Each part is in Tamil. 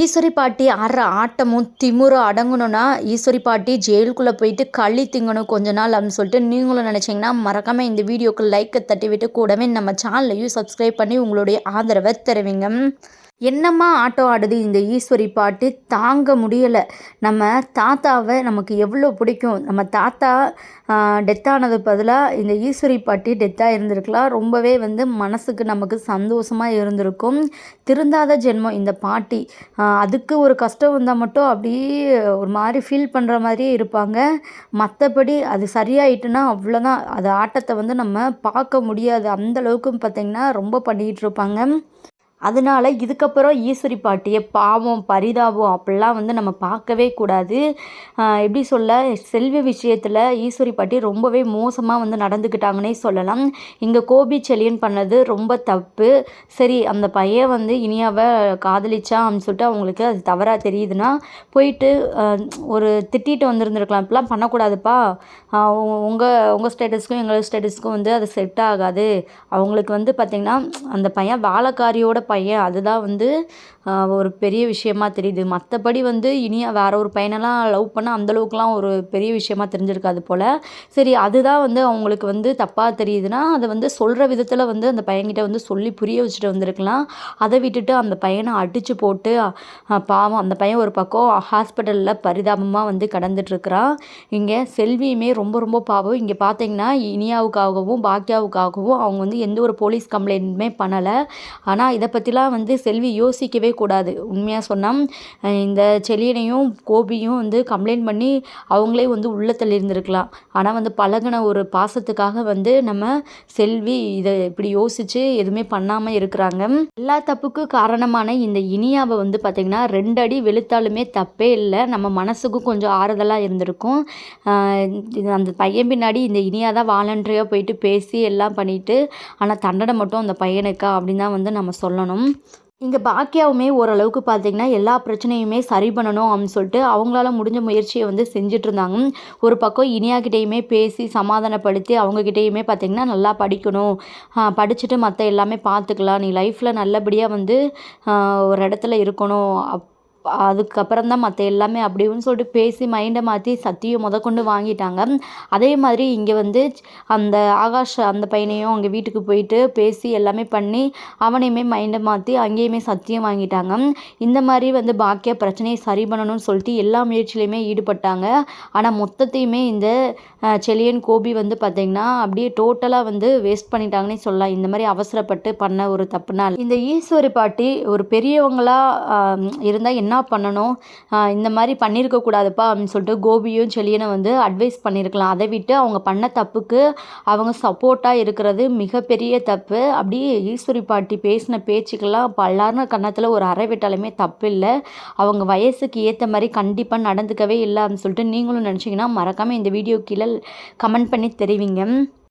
ஈஸ்வரி பாட்டி ஆடுற ஆட்டமும் திமுறும் அடங்கணும்னா ஈஸ்வரி பாட்டி ஜெயிலுக்குள்ளே போயிட்டு களி திங்கணும் கொஞ்ச நாள் அப்படின்னு சொல்லிட்டு நீங்களும் நினச்சிங்கன்னா மறக்காமல் இந்த வீடியோக்கு லைக்கை தட்டி விட்டு கூடவே நம்ம சேனலையும் சப்ஸ்கிரைப் பண்ணி உங்களுடைய ஆதரவை தருவீங்க. என்னம்மா ஆட்டம் ஆடுது? இந்த ஈஸ்வரி பாட்டு தாங்க முடியலை. நம்ம தாத்தாவை நமக்கு எவ்வளோ பிடிக்கும்? நம்ம தாத்தா டெத்தானது பதிலாக இந்த ஈஸ்வரி பாட்டி டெத்தாக இருந்திருக்கலாம். ரொம்பவே வந்து மனசுக்கு நமக்கு சந்தோஷமாக இருந்திருக்கும். திருந்தாத ஜென்மம் இந்த பாட்டி. அதுக்கு ஒரு கஷ்டம் வந்தால் மட்டும் அப்படியே ஒரு மாதிரி ஃபீல் பண்ணுற மாதிரியே இருப்பாங்க. மற்றபடி அது சரியாயிட்டுனா அவ்வளோதான் அது ஆட்டத்தை வந்து நம்ம பார்க்க முடியாது. அந்தளவுக்கு பார்த்திங்கன்னா ரொம்ப பண்ணிக்கிட்டு இருப்பாங்க. அதனால் இதுக்கப்புறம் ஈஸ்வரி பாட்டியை பாவம் பரிதாபம் அப்படிலாம் வந்து நம்ம பார்க்கவே கூடாது. எப்படி சொல்ல செல்வி விஷயத்தில் ஈஸ்வரி பாட்டி ரொம்பவே மோசமாக வந்து நடந்துக்கிட்டாங்கன்னே சொல்லலாம். இங்கே கோபி செலியன் பண்ணது ரொம்ப தப்பு. சரி அந்த பையன் வந்து இனியாவை காதலிச்சா அப்படின்னு சொல்லிட்டு அவங்களுக்கு அது தவறாக தெரியுதுன்னா போயிட்டு ஒரு திட்டிட்டு வந்திருந்துருக்கலாம். இப்படிலாம் பண்ணக்கூடாதுப்பா. உங்கள் உங்கள் ஸ்டேட்டஸ்க்கும் எங்கள் ஸ்டேட்டஸ்க்கும் வந்து அது செட் ஆகாது. அவங்களுக்கு வந்து பார்த்திங்கன்னா அந்த பையன் வாழக்காரியோட பையன் அதுதான் வந்து ஒரு பெரிய விஷயமா தெரியுது. மற்றபடி வந்து இனியா வேற ஒரு பையனெல்லாம் லவ் பண்ண அந்தளவுக்குலாம் ஒரு பெரிய விஷயமா தெரிஞ்சிருக்காது போல். சரி அதுதான் வந்து அவங்களுக்கு வந்து தப்பாக தெரியுதுன்னா அதை வந்து சொல்கிற விதத்தில் வந்து அந்த பையன்கிட்ட வந்து சொல்லி புரிய வச்சுட்டு வந்திருக்கலாம். அதை விட்டுட்டு அந்த பையனை அடித்து போட்டு பாவம் அந்த பையன் ஒரு பக்கம் ஹாஸ்பிட்டலில் பரிதாபமாக வந்து கடந்துட்டுருக்குறான். இங்கே செல்வியுமே ரொம்ப ரொம்ப பாவம். இங்கே பார்த்தீங்கன்னா இனியாவுக்காகவும் பாக்கியாவுக்காகவும் அவங்க வந்து எந்த ஒரு போலீஸ் கம்ப்ளைண்ட்டுமே பண்ணலை. ஆனால் இதை பற்றி பற்றிலாம் வந்து செல்வி யோசிக்கவே கூடாது. உண்மையாக சொன்னால் இந்த செலியனையும் கோபியும் வந்து கம்ப்ளைண்ட் பண்ணி அவங்களே வந்து உள்ளே தள்ளியிருந்திருக்கலாம். ஆனால் வந்து பழகின ஒரு பாசத்துக்காக வந்து நம்ம செல்வி இதை இப்படி யோசித்து எதுவுமே பண்ணாமல் இருக்கிறாங்க. எல்லா தப்புக்கும் காரணமான இந்த இனியாவை வந்து பார்த்திங்கன்னா ரெண்டு அடி வெளுத்தாலுமே தப்பே இல்லை. நம்ம மனசுக்கும் கொஞ்சம் ஆறுதலாக இருந்திருக்கும். அந்த பையன் பின்னாடி இந்த இனியா தான் வாலண்டரியாக போயிட்டு பேசி எல்லாம் பண்ணிவிட்டு ஆனால் தண்டனை மட்டும் அந்த பையனுக்கா அப்படின்னு தான் வந்து நம்ம சொல்லணும். இங்கே பாக்கியாவுமே ஓரளவுக்கு பார்த்திங்கன்னா எல்லா பிரச்சனையுமே சரி பண்ணணும் அப்படின்னு சொல்லிட்டு அவங்களால முடிஞ்ச முயற்சியை வந்து செஞ்சிட்ருந்தாங்க ஒரு பக்கம் இனியாக்கிட்டேயுமே பேசி சமாதானப்படுத்தி அவங்கக்கிட்டேயுமே பார்த்திங்கன்னா நல்லா படிக்கணும். படிச்சுட்டு மற்ற எல்லாமே பார்த்துக்கலாம் நீ லைஃப்பில் நல்லபடியாக வந்து ஒரு இடத்துல இருக்கணும். அப் அதுக்கப்புறம் தான் மற்ற எல்லாமே அப்படி இப்படின்னு சொல்லிட்டு பேசி மைண்டை மாற்றி சத்தியம் கொண்டு வாங்கிட்டாங்க. அதே மாதிரி இங்கே வந்து அந்த ஆகாஷ் அந்த பையனையும் அவங்க வீட்டுக்கு போயிட்டு பேசி எல்லாமே பண்ணி அவனையுமே மைண்டை மாற்றி அங்கேயுமே சத்தியம் வாங்கிட்டாங்க. இந்த மாதிரி வந்து பாக்கிய பிரச்சனையை சரி பண்ணணும்னு சொல்லிட்டு எல்லா முயற்சியிலையுமே ஈடுபட்டாங்க. ஆனால் மொத்தத்தையுமே இந்த செலியன் கோபி வந்து பார்த்திங்கன்னா அப்படியே டோட்டலாக வந்து வேஸ்ட் பண்ணிட்டாங்கன்னே சொல்லலாம். இந்த மாதிரி அவசரப்பட்டு பண்ண ஒரு தப்புனால். இந்த ஈஸ்வரி பாட்டி ஒரு பெரியவங்களாக இருந்தால் என்ன என்ன பண்ணணும்? இந்த மாதிரி பண்ணியிருக்கக்கூடாதுப்பா அப்படின்னு சொல்லிட்டு கோபியும் செலியனும் வந்து அட்வைஸ் பண்ணியிருக்கலாம் அதை விட்டு அவங்க பண்ண தப்புக்கு அவங்க சப்போர்ட்டாக இருக்கிறது மிகப்பெரிய தப்பு. அப்படியே ஈஸ்வரி பாட்டி பேசின பேச்சுக்கெல்லாம் பல்லார்ன கன்னத்தில் ஒரு அறை விட்டாலுமே தப்பு இல்லை அவங்க வயசுக்கு ஏற்ற மாதிரி கண்டிப்பாக நடந்துக்கவே இல்லை அப்படின்னு சொல்லிட்டு நீங்களும் நினச்சிங்கன்னா மறக்காமல் இந்த வீடியோ கீழே கமெண்ட் பண்ணி தெரிவிங்க.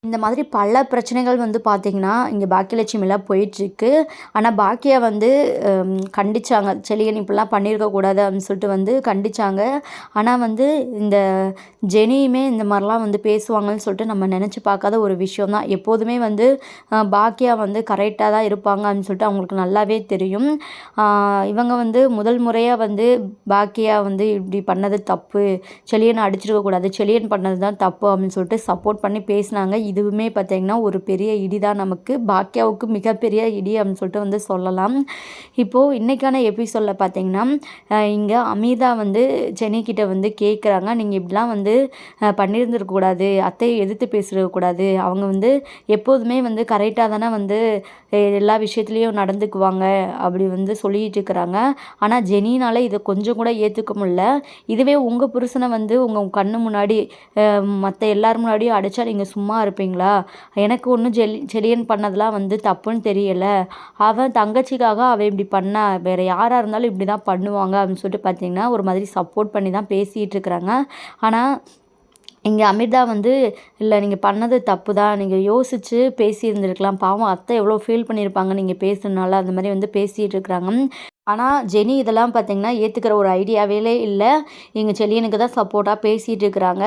இந்த மாதிரி பல பிரச்சனைகள் வந்து பார்த்திங்கன்னா இங்கே பாக்கியலட்சுமிலாம் போயிட்டுருக்கு. ஆனால் பாக்கியா வந்து கண்டிச்சாங்க. செலியன் இப்படிலாம் பண்ணியிருக்கக்கூடாது அப்படின்னு சொல்லிட்டு வந்து கண்டிச்சாங்க. ஆனால் வந்து இந்த ஜெனியுமே இந்த மாதிரிலாம் வந்து பேசுவாங்கன்னு சொல்லிட்டு நம்ம நினச்சி பார்க்காத ஒரு விஷயம் தான். எப்போதுமே வந்து பாக்கியா வந்து கரெக்டாக தான் இருப்பாங்க அப்படின்னு சொல்லிட்டு அவங்களுக்கு நல்லாவே தெரியும். இவங்க வந்து முதல் முறையாக வந்து பாக்கியா வந்து இப்படி பண்ணது தப்பு. செலியனை அடிச்சிருக்கக்கூடாது செலியன் பண்ணது தான் தப்பு அப்படின்னு சொல்லிட்டு சப்போர்ட் பண்ணி பேசினாங்க. இதுவுமே பார்த்திங்கன்னா ஒரு பெரிய இடி தான் நமக்கு. பாக்கியாவுக்கு மிகப்பெரிய இடி அப்படின்னு சொல்லிட்டு வந்து சொல்லலாம். இப்போது இன்றைக்கான எபிசோடில் பார்த்திங்கன்னா இங்கே அமிதா வந்து சென்னைக்கிட்ட வந்து கேட்குறாங்க நீங்கள் இப்படிலாம் வந்து பண்ணியிருந்துருக்கக்கூடாது அத்தையை எதிர்த்து பேசிருக்கக்கூடாது அவங்க வந்து எப்போதுமே வந்து கரெக்டாக தானே வந்து எல்லா விஷயத்துலேயும் நடந்துக்குவாங்க அப்படி வந்து சொல்லிகிட்டு இருக்கிறாங்க. ஆனால் ஜெனினால் இதை கொஞ்சம் கூட ஏற்றுக்க முடில இதுவே உங்கள் புருஷனை வந்து உங்கள் கண்ணு முன்னாடி மற்ற எல்லார் முன்னாடியும் அடித்தா நீங்கள் சும்மா இருப்பீங்க. இருப்பீங்களா? எனக்கு ஒன்றும் ஜெல் ஜெலியன் பண்ணதெல்லாம் வந்து தப்புன்னு தெரியலை. அவன் தங்கச்சிக்காக அவன் இப்படி பண்ணா வேறு யாராக இருந்தாலும் இப்படி தான் பண்ணுவாங்க அப்படின்னு சொல்லிட்டு பார்த்தீங்கன்னா ஒரு மாதிரி சப்போர்ட் பண்ணி தான் பேசிகிட்டு இருக்கிறாங்க. ஆனால் இங்கே அமிர்தா வந்து இல்லை நீங்கள் பண்ணது தப்பு தான் நீங்கள் யோசித்து பேசியிருந்துருக்கலாம். பாவம் அத்தை எவ்வளோ ஃபீல் பண்ணியிருப்பாங்க. நீங்கள் பேசுனால அந்த மாதிரி வந்து பேசிகிட்டு இருக்கிறாங்க. ஆனால் ஜெனி இதெல்லாம் பார்த்திங்கன்னா ஏற்றுக்கிற ஒரு ஐடியாவே இல்லை. எங்கள் செல்லியனுக்கு தான் சப்போர்ட்டாக பேசிகிட்டு இருக்கிறாங்க.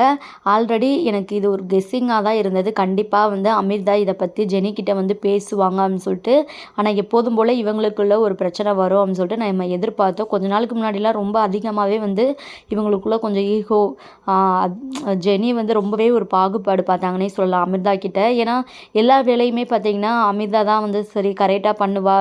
ஆல்ரெடி எனக்கு இது ஒரு கெஸ்ஸிங்காக தான் இருந்தது. கண்டிப்பாக வந்து அமிர்தா இதை பற்றி ஜெனிக்கிட்ட வந்து பேசுவாங்க அப்படின்னு சொல்லிட்டு. ஆனால் எப்போதும் போல் இவங்களுக்குள்ள ஒரு பிரச்சனை வரும் அப்படின்னு சொல்லிட்டு நம்ம எதிர்பார்த்தோம். கொஞ்ச நாளுக்கு முன்னாடிலாம் ரொம்ப அதிகமாகவே வந்து இவங்களுக்குள்ள கொஞ்சம் ஈகோ ஜெனி வந்து ரொம்பவே ஒரு பாகுபாடு பார்த்தாங்கன்னே சொல்லலாம் அமிர்தா கிட்ட. ஏன்னா எல்லா வேலையுமே பார்த்திங்கன்னா அமிர்தா தான் வந்து சரி கரெக்டாக பண்ணுவா.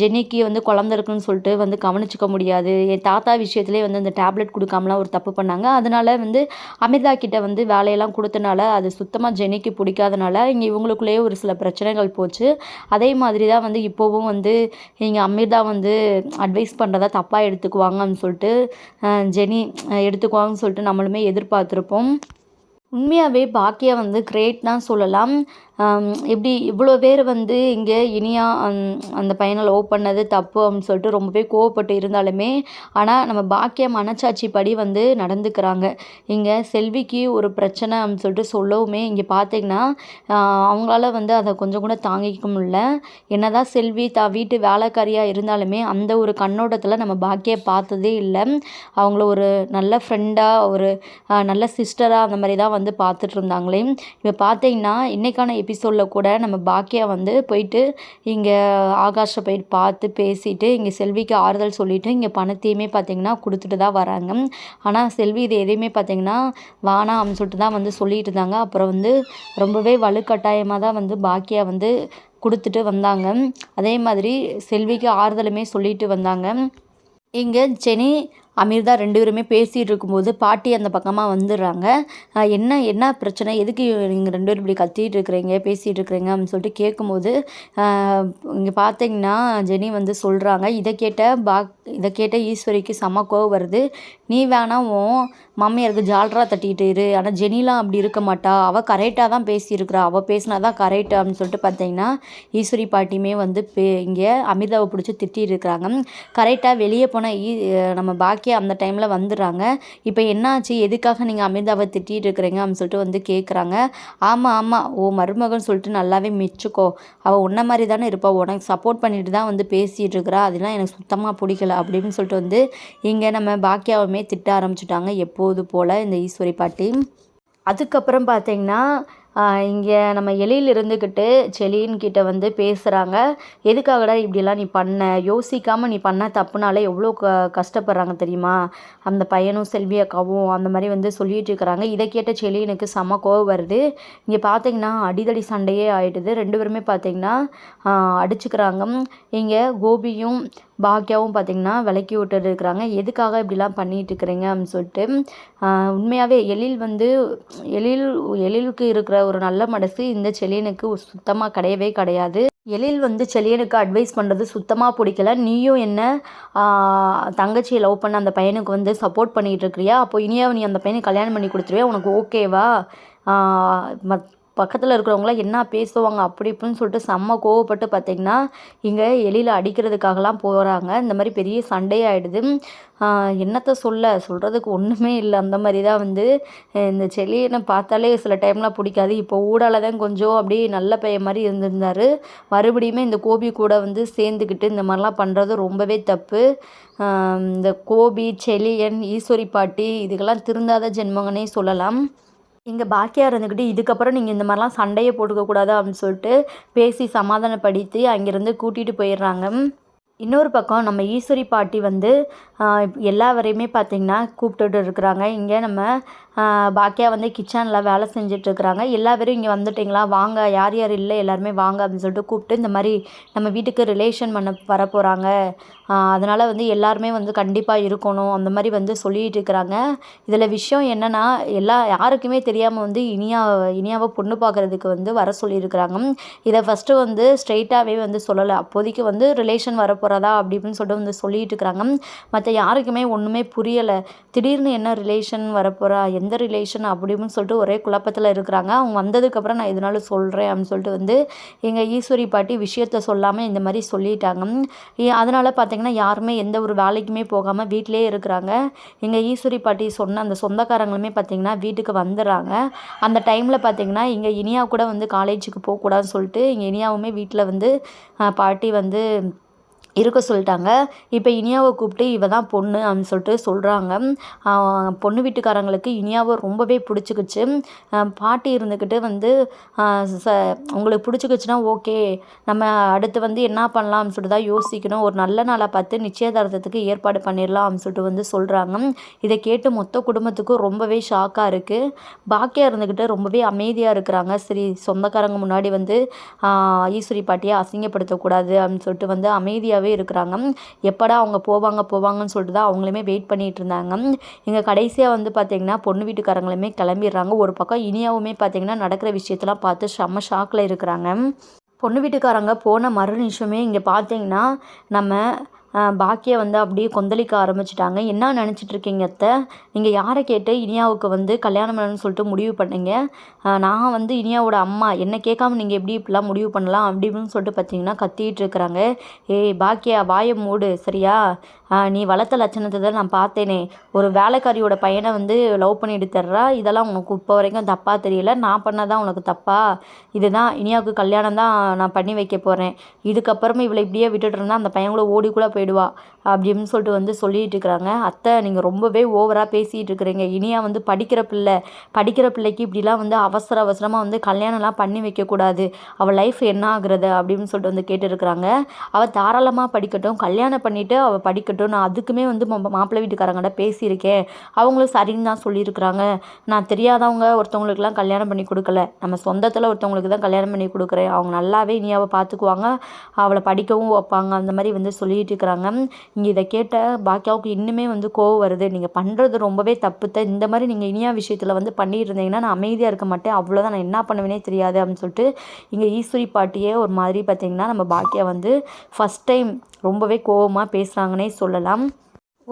ஜெனிக்கு வந்து குழந்த இருக்குன்னு சொல்லிட்டு வந்து கவனிச்சிக்க முடியாது. என் தாத்தா விஷயத்துலேயே வந்து அந்த டேப்லெட் கொடுக்காமலாம் ஒரு தப்பு பண்ணாங்க. அதனால் வந்து அமிர்தா கிட்ட வந்து வேலையெல்லாம் கொடுத்தனால அது சுத்தமாக ஜெனிக்கு பிடிக்காதனால இங்கே இவங்களுக்குள்ளேயே ஒரு சில பிரச்சனைகள் போச்சு. அதே மாதிரி தான் வந்து இப்போவும் வந்து இங்கே அமிர்தா வந்து அட்வைஸ் பண்ணுறதா தப்பாக எடுத்துக்குவாங்கன்னு சொல்லிட்டு ஜெனி எடுத்துக்குவாங்கன்னு சொல்லிட்டு நம்மளுமே எதிர்பார்த்துருப்போம். உண்மையாகவே பாக்கியா வந்து கிரேட் தான் சொல்லலாம். எப்படி இவ்வளோ பேர் வந்து இங்கே இனியா அந் அந்த பையனை லவ் பண்ணது தப்பு அப்படின்னு சொல்லிட்டு ரொம்பவே கோவப்பட்டு இருந்தாலுமே ஆனால் நம்ம பாக்கிய மனச்சாட்சி படி வந்து நடந்துக்கிறாங்க. இங்கே செல்விக்கு ஒரு பிரச்சனை அப்படின்னு சொல்லிட்டு சொல்லவுமே இங்கே பார்த்தீங்கன்னா அவங்களால வந்து அதை கொஞ்சம் கூட தாங்கிக்க முடியல. என்னதான் செல்வி தா வீட்டு வேலைக்காரியாக இருந்தாலுமே அந்த ஒரு கண்ணோட்டத்தில் நம்ம பாக்கியை பார்த்ததே இல்லை. அவங்கள ஒரு நல்ல ஃப்ரெண்டாக ஒரு நல்ல சிஸ்டராக அந்த மாதிரி தான் வந்து பார்த்துட்டு இருந்தாங்களே. இப்போ பார்த்தீங்கன்னா இன்றைக்கான எபிசோடில் கூட நம்ம பாக்கியா வந்து போயிட்டு இங்கே ஆகாஷை போயிட்டு பார்த்து பேசிட்டு இங்கே செல்விக்கு ஆறுதல் சொல்லிவிட்டு இங்கே பணத்தையுமே பார்த்திங்கன்னா கொடுத்துட்டு தான் வராங்க. ஆனால் செல்வி இது எதையுமே பார்த்திங்கன்னா வானா அப்படின்னு சொல்லிட்டு தான் வந்து சொல்லிட்டு இருந்தாங்க. அப்புறம் வந்து ரொம்பவே வலுக்கட்டாயமாக தான் வந்து பாக்கியா வந்து கொடுத்துட்டு வந்தாங்க. அதே மாதிரி செல்விக்கு ஆறுதலுமே சொல்லிட்டு வந்தாங்க. இங்கே ஜெனி அமீர் ரெண்டு பேருமே பேசிகிட்டு இருக்கும்போது பாட்டி அந்த பக்கமாக வந்துடுறாங்க. என்ன என்ன பிரச்சனை? எதுக்கு நீங்கள் ரெண்டு பேரும் இப்படி கத்திகிட்டு இருக்கிறீங்க பேசிகிட்டு இருக்கிறீங்க அப்படின்னு சொல்லிட்டு கேட்கும்போது இங்கே பார்த்தீங்கன்னா ஜெனி வந்து சொல்கிறாங்க இதை கேட்ட பாக் இதை கேட்ட ஈஸ்வரிக்கு செம்ம கோவம் வருது. நீ வேணா உன் மம்மியாருக்கு ஜால்ரா தட்டிக்கிட்டு இரு. ஆனால் ஜெனிலாம் அப்படி இருக்க மாட்டா. அவள் கரெக்டாக தான் பேசியிருக்கிறா. அவள் பேசினா தான் கரெக்ட் அப்படின்னு சொல்லிட்டு பார்த்தீங்கன்னா ஈஸ்வரி பாட்டியுமே வந்து பே இங்கே அமிர்தாவை பிடிச்சி திட்டிகிட்டு இருக்கிறாங்க. கரெக்டாக வெளியே போனால் ஈ நம்ம பாக் பாக்கியா அந்த டைமில் வந்துடுறாங்க. இப்போ என்னாச்சு? எதுக்காக நீங்கள் அமிர்தாவை திட்டிகிட்டு இருக்கிறீங்க? அப்படின்னு சொல்லிட்டு வந்து கேட்குறாங்க ஆமாம் ஆமாம் ஓ மருமகன் சொல்லிட்டு நல்லாவே மிச்சுக்கோ. அவள் உன்ன மாதிரி தானே இருப்பாள் உனக்கு சப்போர்ட் பண்ணிட்டு தான் வந்து பேசிகிட்டு இருக்கிறா. அதெல்லாம் எனக்கு சுத்தமாக பிடிக்கல அப்படின்னு சொல்லிட்டு வந்து இங்கே நம்ம பாக்கியாவுமே திட்ட ஆரம்பிச்சிட்டாங்க எப்போது போல் இந்த ஈஸ்வரி பாட்டி. அதுக்கப்புறம் பார்த்தீங்கன்னா இங்கே நம்ம எலியில் இருந்துக்கிட்டு செலின்கிட்ட வந்து பேசுகிறாங்க எதுக்காகடா இப்படிலாம் நீ பண்ண? யோசிக்காமல் நீ பண்ண தப்புனாலே எவ்வளோ க கஷ்டப்படுறாங்க தெரியுமா? அந்த பையனும் செல்வி அக்காவும் அந்த மாதிரி வந்து சொல்லிகிட்டு இருக்கிறாங்க. இதை கேட்ட செலியனுக்கு செம கோவம் வருது. இங்கே பார்த்தீங்கன்னா அடிதடி சண்டையே ஆகிடுது ரெண்டு பேருமே பார்த்தீங்கன்னா அடிச்சுக்கிறாங்க. இங்கே கோபியும் பாக்கியாவும் பார்த்திங்கன்னா விலக்கி விட்டுட்டு இருக்கிறாங்க. எதுக்காக இப்படிலாம் பண்ணிகிட்டு இருக்கிறீங்க அப்படின்னு சொல்லிட்டு உண்மையாகவே எழில் வந்து எழில் எழிலுக்கு இருக்கிற ஒரு நல்ல மனசு இந்த செலியனுக்கு சுத்தமாக கிடையவே கிடையாது. எழில் வந்து செலியனுக்கு அட்வைஸ் பண்ணுறது சுத்தமாக பிடிக்கல. நீயும் என்ன தங்கச்சியை லவ் பண்ண அந்த பையனுக்கு வந்து சப்போர்ட் பண்ணிகிட்டு இருக்கிறியா? அப்போ இனியாவை நீ அந்த பையனை கல்யாணம் பண்ணி கொடுத்துருவியா? உனக்கு ஓகேவா மத் பக்கத்தில் இருக்கிறவங்களாம் என்ன பேசுவாங்க அப்படி இப்படின்னு சொல்லிட்டு செம்ம கோவப்பட்டு பார்த்திங்கன்னா இங்கே எலியில் அடிக்கிறதுக்காகலாம் போகிறாங்க இந்த மாதிரி பெரிய சண்டையாயிடுது. ஆகிடுது என்னத்தை சொல்ல? சொல்கிறதுக்கு ஒன்றுமே இல்லை. அந்த மாதிரி தான் வந்து இந்த செலியனை பார்த்தாலே சில டைம்லாம் பிடிக்காது. இப்போ ஊடால தான் கொஞ்சம் அப்படியே நல்ல பையன் மாதிரி இருந்திருந்தார். மறுபடியுமே இந்த கோபி கூட வந்து சேர்ந்துக்கிட்டு இந்த மாதிரிலாம் பண்ணுறது ரொம்பவே தப்பு. இந்த கோபி செலியன் ஈஸ்வரி பாட்டி இதுக்கெல்லாம் திருந்தாத ஜென்மங்கனே சொல்லலாம். இங்கே பாக்கியா இருந்துக்கிட்டு இதுக்கப்புறம் நீங்கள் இந்த மாதிரிலாம் சண்டையை போட்டுக்கக்கூடாது அப்படின்னு சொல்லிட்டு பேசி சமாதானப்படுத்தி அங்கேருந்து கூட்டிகிட்டு போயிடுறாங்க. இன்னொரு பக்கம் நம்ம ஈஸ்வரி பாட்டி வந்து எல்லா வரையுமே பார்த்திங்கன்னா கூப்பிட்டுட்டு இருக்கிறாங்க. இங்கே நம்ம பாக்கியா வந்து கிச்சனில் வேலை செஞ்சிட்ருக்குறாங்க. எல்லா பேரும் இங்கே வந்துட்டிங்களா? வாங்க யார் யார் இல்லை எல்லாருமே வாங்க அப்படின்னு சொல்லிட்டு கூப்பிட்டு இந்த மாதிரி நம்ம வீட்டுக்கு ரிலேஷன் பண்ண வர போகிறாங்க அதனால் வந்து எல்லாருமே வந்து கண்டிப்பாக இருக்கணும் அந்த மாதிரி வந்து சொல்லிகிட்டு இருக்கிறாங்க. இதில் விஷயம் என்னென்னா எல்லா யாருக்குமே தெரியாமல் வந்து இனியா இனியாவை பொண்ணு பார்க்குறதுக்கு வந்து வர சொல்லியிருக்கிறாங்க. இதை ஃபஸ்ட்டு வந்து ஸ்ட்ரெயிட்டாகவே வந்து சொல்லலை. அப்போதைக்கு வந்து ரிலேஷன் வர போகிறதா அப்படி இப்படின்னு சொல்லிட்டு வந்து சொல்லிகிட்டு இருக்கிறாங்க. மற்ற யாருக்குமே ஒன்றுமே புரியலை. திடீர்னு என்ன ரிலேஷன் வரப்போகிறா எந்த ரிலேஷன் அப்படின்னு சொல்லிட்டு ஒரே குழப்பத்தில் இருக்கிறாங்க. அவங்க வந்ததுக்கப்புறம் நான் இதனால சொல்கிறேன் அப்படின்னு சொல்லிட்டு வந்து எங்கள் ஈஸ்வரி பாட்டி விஷயத்த சொல்லாமல் இந்த மாதிரி சொல்லிட்டாங்க. அதனால் பார்த்திங்கன்னா யாருமே எந்த ஒரு வேலைக்குமே போகாமல் வீட்டிலே இருக்கிறாங்க. எங்கள் ஈஸ்வரி பாட்டி சொன்ன அந்த சொந்தக்காரங்களுமே பார்த்திங்கன்னா வீட்டுக்கு வந்துடுறாங்க. அந்த டைமில் பார்த்திங்கன்னா இங்கே இனியா கூட வந்து காலேஜுக்கு போகக்கூடாதுன்னு சொல்லிட்டு இங்கே இனியாவுமே வீட்டில் வந்து பாட்டி வந்து இருக்க சொல்லிட்டாங்க. இப்போ இனியாவை கூப்பிட்டு இவ தான் பொண்ணு அப்படின்னு சொல்லிட்டு சொல்கிறாங்க பொண்ணு வீட்டுக்காரங்களுக்கு இனியாவை ரொம்பவே பிடிச்சிக்கிச்சு. பாட்டி இருந்துக்கிட்டு வந்து ச உங்களுக்கு பிடிச்சிக்கிச்சுன்னா ஓகே. நம்ம அடுத்து வந்து என்ன பண்ணலாம் அப்படின்னு சொல்லிட்டு தான் யோசிக்கணும். ஒரு நல்ல நாளாக பார்த்து நிச்சயதார்த்தத்துக்கு ஏற்பாடு பண்ணிடலாம் அப்படின்னு சொல்லிட்டு வந்து சொல்கிறாங்க இதை கேட்டு மொத்த குடும்பத்துக்கும் ரொம்பவே ஷாக்காக இருக்குது பாக்கியா இருந்துக்கிட்டு ரொம்பவே அமைதியாக இருக்கிறாங்க. சரி சொந்தக்காரங்க முன்னாடி வந்து ஈஸ்வரி பாட்டியை அசிங்கப்படுத்தக்கூடாது அப்படின்னு சொல்லிட்டு வந்து அமைதியாக அமைதியாகவே இருக்கிறாங்க. எப்படா அவங்க போவாங்க போவாங்கன்னு சொல்லிட்டு தான் அவங்களுமே வெயிட் பண்ணிகிட்டு இருந்தாங்க. இங்கே கடைசியாக வந்து பார்த்திங்கன்னா பொண்ணு வீட்டுக்காரங்களுமே கிளம்பிடுறாங்க. ஒரு பக்கம் இனியாவுமே பார்த்திங்கன்னா நடக்கிற விஷயத்தெல்லாம் பார்த்து செம்ம ஷாக்கில் இருக்கிறாங்க. பொண்ணு வீட்டுக்காரங்க போன மறு நிமிஷமே இங்கே பார்த்தீங்கன்னா நம்ம பாக்கியை வந்து அப்படியே கொந்தளிக்க ஆரம்பிச்சிட்டாங்க. என்ன நினச்சிட்ருக்கீங்க அத்தை? நீங்கள் யாரை கேட்டு இனியாவுக்கு வந்து கல்யாணம் பண்ணணும்னு சொல்லிட்டு முடிவு பண்ணீங்க? நான் வந்து இனியாவோட அம்மா. என்னை கேட்காம நீங்கள் எப்படி இப்படிலாம் முடிவு பண்ணலாம் அப்படி இப்படின்னு சொல்லிட்டு பார்த்தீங்கன்னா கத்திகிட்டு இருக்கிறாங்க. ஏய் பாக்கியா வாயை மூடு. சரியா? நீ வளர்த்த லட்சணத்தை தான் நான் பார்த்தேனே. ஒரு வேலைக்காரியோட பையனை வந்து லவ் பண்ணிட்டு தர்றா? இதெல்லாம் உனக்கு இப்போ வரைக்கும் தப்பாக தெரியல. நான் பண்ணதான் உனக்கு தப்பா? இதுதான் இனியாவுக்கு கல்யாணம் தான் நான் பண்ணி வைக்க போகிறேன் இதுக்கப்புறமா இவளை இப்படியே விட்டுட்டு இருந்தால் அந்த பையன் கூட ஓடி கூட போயிடுவா. அப்படின்னு சொல்லிட்டு வந்து சொல்லிகிட்டு இருக்கிறாங்க. அத்தை நீங்கள் ரொம்பவே ஓவராக பேசிகிட்டு இருக்கிறீங்க. இனியா வந்து படிக்கிற பிள்ளை. படிக்கிற பிள்ளைக்கு இப்படிலாம் வந்து அவசர அவசரமாக வந்து கல்யாணம்லாம் பண்ணி வைக்கக்கூடாது அவள் லைஃப் என்ன ஆகுறது அப்படின்னு சொல்லிட்டு வந்து கேட்டுருக்குறாங்க அவள் தாராளமாக படிக்கட்டும். கல்யாணம் பண்ணிவிட்டு அவள் படிக்கட்டும். நான் அதுக்குமே வந்து மாப்பிள்ளை வீட்டுக்காரங்கிட்ட பேசியிருக்கேன். அவங்களும் சரின்னு தான் சொல்லியிருக்கிறாங்க. நான் தெரியாதவங்க ஒருத்தவங்களுக்குலாம் கல்யாணம் பண்ணி கொடுக்கல. நம்ம சொந்தத்தில் ஒருத்தவங்களுக்கு தான் கல்யாணம் பண்ணி கொடுக்குறேன். அவங்க நல்லாவே இனியாவை பார்த்துக்குவாங்க. அவளை படிக்கவும் வைப்பாங்க. அந்த மாதிரி வந்து சொல்லிட்டு இருக்கிறாங்க. நீங்கள் இதை கேட்ட பாக்கியாவுக்கு இன்னுமே வந்து கோவம் வருது. நீங்கள் பண்ணுறது ரொம்பவே தப்பு தான் இந்த மாதிரி நீங்கள் இனியா விஷயத்தில் வந்து பண்ணிட்டு இருந்தீங்கன்னா நான் அமைதியாக இருக்க மாட்டேன். அவ்வளோதான் நான் என்ன பண்ணுவேனே தெரியாது அப்படின்னு சொல்லிட்டு இங்கே ஈஸ்வரி பாட்டியே ஒரு மாதிரி பார்த்திங்கன்னா நம்ம பாக்கியா வந்து ஃபஸ்ட் டைம் ரொம்பவே கோவமாக பேசுகிறாங்கன்னே சொல்லலாம்.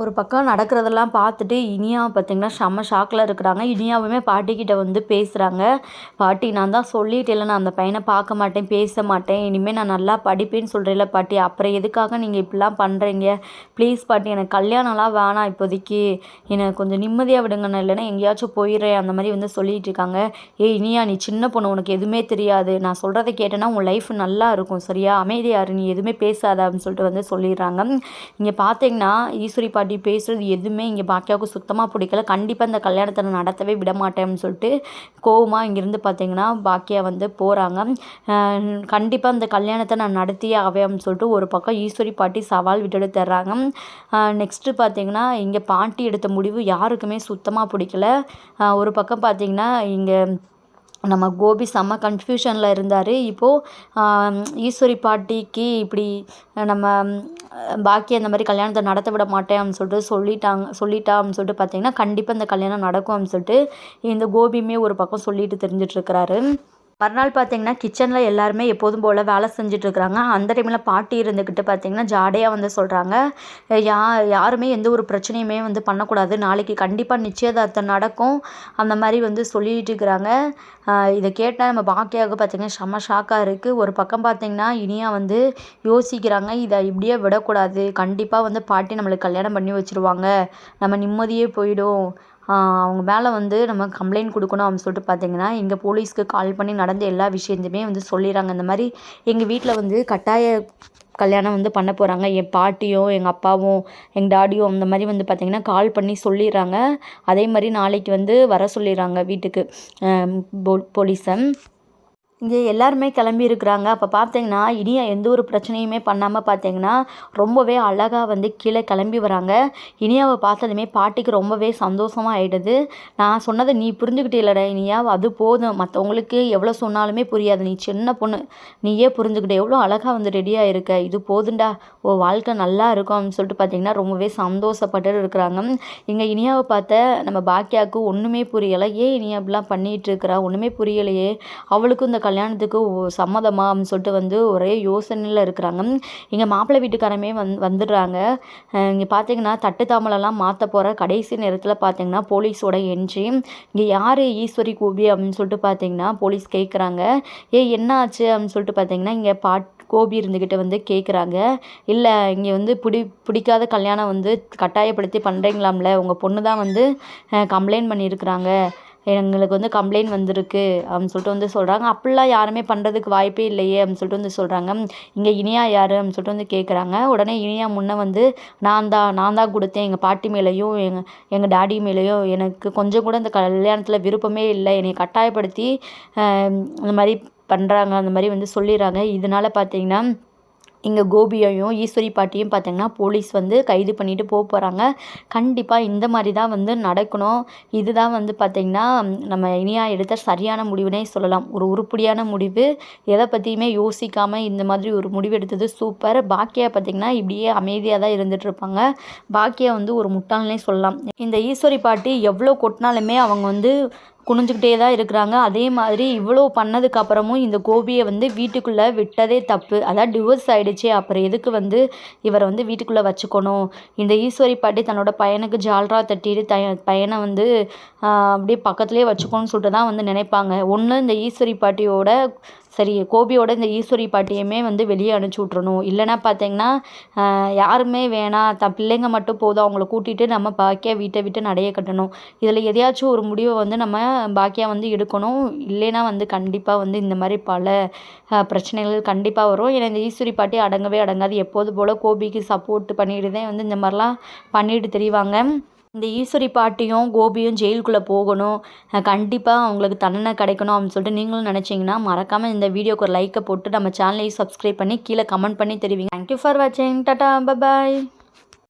ஒரு பக்கம் நடக்கிறதெல்லாம் பார்த்துட்டு இனியா பார்த்திங்கன்னா செம்ம ஷாக்கில் இருக்கிறாங்க. இனியாவுமே பாட்டிக்கிட்ட வந்து பேசுகிறாங்க பாட்டி நான் தான் சொல்லிட்டேன்ல நான் அந்த பையனை பார்க்க மாட்டேன் பேச மாட்டேன். இனிமேல் நான் நல்லா படிப்பேன்னு சொல்கிறேன்ல பாட்டி. அப்புறம் எதுக்காக நீங்கள் இப்படிலாம் பண்ணுறீங்க ப்ளீஸ் பாட்டி எனக்கு கல்யாணம்லாம் வேணாம் இப்போதைக்கு. எனக்கு கொஞ்சம் நிம்மதியாக விடுங்கண்ணா இல்லைன்னா எங்கேயாச்சும் போயிடுறேன் அந்த மாதிரி வந்து சொல்லிகிட்டு இருக்காங்க. ஏய் இனியா நீ சின்ன பொண்ணு உனக்கு எதுவுமே தெரியாது. நான் சொல்கிறத கேட்டேன்னா உன் லைஃப் நல்லா இருக்கும் சரியா? அமைதியாரு நீ எதுவுமே பேசாத அப்படின்னு சொல்லிட்டு வந்து சொல்லிடுறாங்க. இங்கே பார்த்தீங்கன்னா ஈஸ்வரி பாட்டி அப்படி பேசுகிறது எதுவுமே இங்கே பாக்கியாவுக்கு சுத்தமாக பிடிக்கல. கண்டிப்பாக இந்த கல்யாணத்தை நான் நடத்தவே விட மாட்டேன்னு சொல்லிட்டு கோவமாக இங்கேருந்து பார்த்தீங்கன்னா பாக்கியா வந்து போகிறாங்க கண்டிப்பாக இந்த கல்யாணத்தை நான் நடத்தியே ஆவேன்னு சொல்லிட்டு ஒரு பக்கம் ஈஸ்வரி பாட்டி சவால் விட்டுட்டு தர்றாங்க. நெக்ஸ்ட்டு பார்த்தீங்கன்னா இங்கே பாட்டி எடுத்த முடிவு யாருக்குமே சுத்தமாக பிடிக்கல. ஒரு பக்கம் பார்த்தீங்கன்னா இங்கே நம்ம கோபி செம்ம கன்ஃப்யூஷனில் இருந்தார். இப்போது ஈஸ்வரி பாட்டிக்கு இப்படி நம்ம பாக்கி அந்த மாதிரி கல்யாணத்தை நடத்த விட மாட்டேன் அப்படின்னு சொல்லிட்டு சொல்லிட்டாங்க சொல்லிட்டா அப்படின்னு சொல்லிட்டு பார்த்தீங்கன்னா கண்டிப்பாக இந்த கல்யாணம் நடக்கும் அப்படின்னு சொல்லிட்டு இந்த கோபியுமே ஒரு பக்கம் சொல்லிட்டு தெரிஞ்சிட்ருக்கிறாரு மறுநாள் பார்த்தீங்கன்னா கிச்சனில் எல்லாருமே எப்போதும் போல் வேலை செஞ்சிட்ருக்குறாங்க. அந்த டைமில் பாட்டி இருந்துக்கிட்டு பார்த்தீங்கன்னா ஜாடையாக வந்து சொல்கிறாங்க யா யாருமே எந்த ஒரு பிரச்சனையுமே வந்து பண்ணக்கூடாது. நாளைக்கு கண்டிப்பாக நிச்சயதார்த்தம் நடக்கும். அந்த மாதிரி வந்து சொல்லிகிட்டு இருக்கிறாங்க. இதை கேட்டால் நம்ம பாக்கியாக பார்த்திங்கன்னா செம்ம ஷாக்காக இருக்குது ஒரு பக்கம் பார்த்திங்கன்னா இனியா வந்து யோசிக்கிறாங்க. இதை இப்படியே விடக்கூடாது. கண்டிப்பாக வந்து பாட்டி நம்மளுக்கு கல்யாணம் பண்ணி வச்சுருவாங்க. நம்ம நிம்மதியே போயிடும். அவங்க மேலே வந்து நம்ம கம்ப்ளைண்ட் கொடுக்கணும் அப்படின்னு சொல்லிட்டு பார்த்தீங்கன்னா இங்கே போலீஸ்க்கு கால் பண்ணி நடந்த எல்லா விஷயத்தையுமே வந்து சொல்லிடுறாங்க. இந்த மாதிரி எங்கள் வீட்டில் வந்து கட்டாய கல்யாணம் வந்து பண்ண போகிறாங்க என் பாட்டியும் எங்கள் அப்பாவும் எங்கள் டாடியும் அந்த மாதிரி வந்து பார்த்திங்கன்னா கால் பண்ணி சொல்லிடுறாங்க. அதே மாதிரி நாளைக்கு வந்து வர சொல்லிடுறாங்க வீட்டுக்கு போலீஸை இங்கே எல்லாருமே கிளம்பி இருக்கிறாங்க. அப்போ பார்த்தீங்கன்னா இனியா எந்த ஒரு பிரச்சனையுமே பண்ணாமல் பார்த்தீங்கன்னா ரொம்பவே அழகாக வந்து கீழே கிளம்பி வராங்க. இனியாவை பார்த்ததுமே பாட்டிக்கு ரொம்பவே சந்தோஷமாக ஆகிடுது நான் சொன்னதை நீ புரிஞ்சுக்கிட்டே இல்லைடா இனியா. அது போதும். மற்றவங்களுக்கு எவ்வளோ சொன்னாலுமே புரியாது. நீ சின்ன பொண்ணு. நீயே புரிஞ்சுக்கிட்ட எவ்வளோ அழகாக வந்து ரெடியாக இருக்க. இது போதுண்டா ஓ வாழ்க்கை நல்லா இருக்கும் அப்படின்னு சொல்லிட்டு பார்த்தீங்கன்னா ரொம்பவே சந்தோஷப்பட்டு இருக்கிறாங்க. இங்கே இனியாவை பார்த்த நம்ம பாக்கியாவுக்கு ஒன்றுமே புரியலை. ஏன் இனியா அப்படிலாம் பண்ணிகிட்டு இருக்கிறா? ஒன்றுமே புரியலையே. அவளுக்கும் இந்த கல்யாணத்துக்கு சம்மதமா அப்படின்னு சொல்லிட்டு வந்து ஒரே யோசனையில் இருக்கிறாங்க. இங்கே மாப்பிள்ளை வீட்டுக்காரமே வந் வந்துடுறாங்க. இங்கே பார்த்தீங்கன்னா தட்டு தாமலெல்லாம் மாற்ற போகிற கடைசி நேரத்தில் பார்த்தீங்கன்னா போலீஸோட என்ட்ரி. இங்கே யார் ஈஸ்வரி கோபி அப்படின்னு சொல்லிட்டு பார்த்தீங்கன்னா போலீஸ் கேட்குறாங்க ஏ என்ன ஆச்சு அப்படின்னு சொல்லிட்டு பார்த்தீங்கன்னா இங்கே பாட் கோபி இருந்துக்கிட்ட வந்து கேட்குறாங்க இல்லை இங்கே வந்து பிடி பிடிக்காத கல்யாணம் வந்து கட்டாயப்படுத்தி பண்ணுறீங்களாம்ல உங்கள் பொண்ணு தான் வந்து கம்ப்ளைண்ட் பண்ணியிருக்கிறாங்க. எங்களுக்கு வந்து கம்ப்ளைண்ட் வந்திருக்கு அப்படின்னு சொல்லிட்டு வந்து சொல்கிறாங்க அப்படிலாம் யாருமே பண்ணுறதுக்கு வாய்ப்பே இல்லையே அப்படின்னு சொல்லிட்டு வந்து சொல்கிறாங்க இங்கே இனியா யார் அப்படின்னு சொல்லிட்டு வந்து கேட்குறாங்க உடனே இனியா முன்னே வந்து நான் தான் நான் தான் கொடுத்தேன். எங்கள் பாட்டி மேலேயும் எங்கள் எங்கள் டாடி மேலேயும் எனக்கு கொஞ்சம் கூட இந்த கல்யாணத்தில் விருப்பமே இல்லை. என்னை கட்டாயப்படுத்தி இந்த மாதிரி பண்ணுறாங்க அந்த மாதிரி வந்து சொல்லிடுறாங்க. இதனால் பார்த்தீங்கன்னா இங்கே கோபியையும் ஈஸ்வரி பாட்டியும் பார்த்தீங்கன்னா போலீஸ் வந்து கைது பண்ணிட்டு போக போகிறாங்க கண்டிப்பாக இந்த மாதிரி தான் வந்து நடக்கணும். இதுதான் வந்து பார்த்திங்கன்னா நம்ம இனியா எடுத்த சரியான முடிவுனே சொல்லலாம். ஒரு உருப்படியான முடிவு. எதை பற்றியுமே யோசிக்காமல் இந்த மாதிரி ஒரு முடிவு எடுத்தது சூப்பர் பாக்கியா பார்த்திங்கன்னா இப்படியே அமைதியாக தான் இருந்துகிட்ருப்பாங்க பாக்கியா வந்து ஒரு முட்டாள்னே சொல்லலாம். இந்த ஈஸ்வரி பாட்டி எவ்வளோ கொட்டினாலுமே அவங்க வந்து குனிஞ்சுக்கிட்டே தான் இருக்கிறாங்க. அதே மாதிரி இவ்வளோ பண்ணதுக்கப்புறமும் இந்த கோபியை வந்து வீட்டுக்குள்ளே விட்டதே தப்பு. அதான் டிவோர்ஸ் ஆகிடுச்சு அப்புறம் எதுக்கு வந்து இவரை வந்து வீட்டுக்குள்ளே வச்சுக்கணும்? இந்த ஈஸ்வரி பாட்டி தன்னோட பையனுக்கு ஜால்ரா தட்டிட்டு த பையனை வந்து அப்படியே பக்கத்துலேயே வச்சுக்கணும்னு சொல்லிட்டு தான் வந்து நினைப்பாங்க. ஒன்று இந்த ஈஸ்வரி பாட்டியோட சரி கோபியோட இந்த ஈஸ்வரி பாட்டியுமே வந்து வெளியே அனுப்பிச்சி விட்றணும் இல்லைன்னா பார்த்தீங்கன்னா யாருமே வேணாம் தன் பிள்ளைங்க மட்டும் போதும் அவங்கள கூட்டிகிட்டு நம்ம பாக்கியா வீட்டை விட்டு நடைய கட்டணும். இதில் எதையாச்சும் ஒரு முடிவை வந்து நம்ம பாக்கியா வந்து எடுக்கணும். இல்லைன்னா வந்து கண்டிப்பாக வந்து இந்த மாதிரி பல பிரச்சனைகள் கண்டிப்பாக வரும். ஏன்னா இந்த ஈஸ்வரி பாட்டி அடங்கவே அடங்காது. எப்போது போல் கோபிக்கு சப்போர்ட் பண்ணிட்டு தான் வந்து இந்த மாதிரிலாம் பண்ணிட்டு தெரிவாங்க. இந்த ஈஸ்வரி பாட்டியும் கோபியும் ஜெயிலுக்குள்ளே போகணும். கண்டிப்பாக அவங்களுக்கு தண்டனை கிடைக்கணும் அப்படின்னு சொல்லிட்டு நீங்களும் நினச்சிங்கன்னா மறக்காமல் இந்த வீடியோக்கு ஒரு லைக்கை போட்டு நம்ம சேனலையும் சப்ஸ்கிரைப் பண்ணி கீழே கமெண்ட் பண்ணி தெரிவிங்க. தேங்க்யூ ஃபார் வாட்சிங் டாட்டா பபாய்